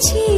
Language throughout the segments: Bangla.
বুঝি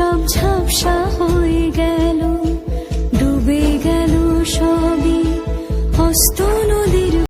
সব ঝাপসা হয়ে গেল ডুবে গেল সবই। হস্ত